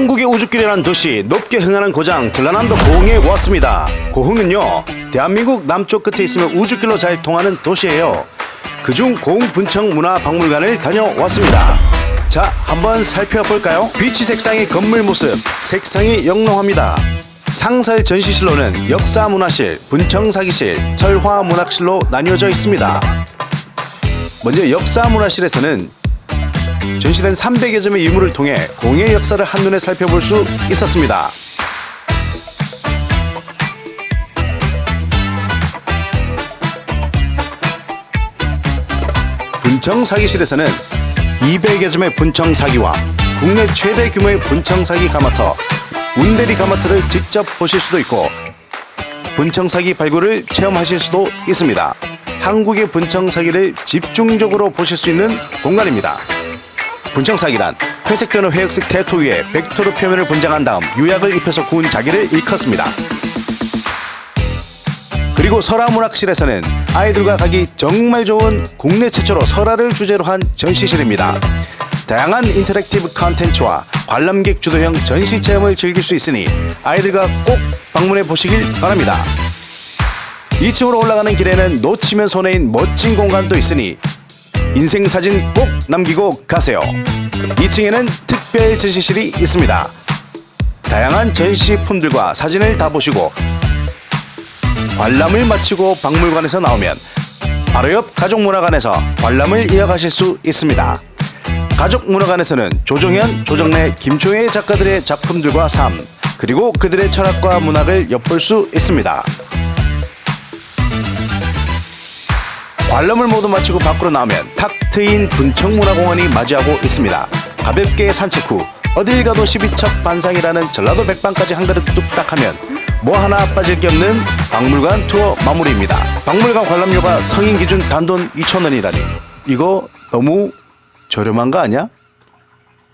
한국의 우주길이라는 도시 높게 흥하는 고장 전라남도 고흥에 왔습니다. 고흥은요 대한민국 남쪽 끝에 있으면 우주길로 잘 통하는 도시예요. 그중 고흥 분청 문화박물관을 다녀왔습니다. 자 한번 살펴볼까요? 비치 색상의 건물 모습 색상이 영롱합니다. 상설 전시실로는 역사문화실, 분청사기실, 설화문학실로 나뉘어져 있습니다. 먼저 역사문화실에서는 전시된 300여 점의 유물을 통해 공의 역사를 한눈에 살펴볼 수 있었습니다. 분청 사기실에서는 200여 점의 분청 사기와 국내 최대 규모의 분청 사기 가마터 운대리 가마터를 직접 보실 수도 있고 분청 사기 발굴을 체험하실 수도 있습니다. 한국의 분청 사기를 집중적으로 보실 수 있는 공간입니다. 분청사기란 회색되는 회역색 테토 위에 벡토르 표면을 분장한 다음 유약을 입혀서 구운 자기를 일컫습니다. 그리고 설화문학실에서는 아이들과 가기 정말 좋은 국내 최초로 설화를 주제로 한 전시실입니다. 다양한 인터랙티브 컨텐츠와 관람객 주도형 전시 체험을 즐길 수 있으니 아이들과 꼭 방문해 보시길 바랍니다. 2층으로 올라가는 길에는 놓치면 손해인 멋진 공간도 있으니 인생 사진 꼭 남기고 가세요. 2층에는 특별 전시실이 있습니다. 다양한 전시품들과 사진을 다 보시고 관람을 마치고 박물관에서 나오면 바로 옆 가족문화관에서 관람을 이어가실 수 있습니다. 가족문화관에서는 조정현, 조정래, 김초혜 작가들의 작품들과 삶 그리고 그들의 철학과 문학을 엿볼 수 있습니다. 관람을 모두 마치고 밖으로 나오면 탁 트인 분청문화공원이 맞이하고 있습니다. 가볍게 산책 후 어딜 가도 12첩 반상이라는 전라도 백반까지 한 그릇 뚝딱 하면 뭐 하나 빠질 게 없는 박물관 투어 마무리입니다. 박물관 관람료가 성인 기준 단돈 2,000원이라니 이거 너무 저렴한 거 아니야?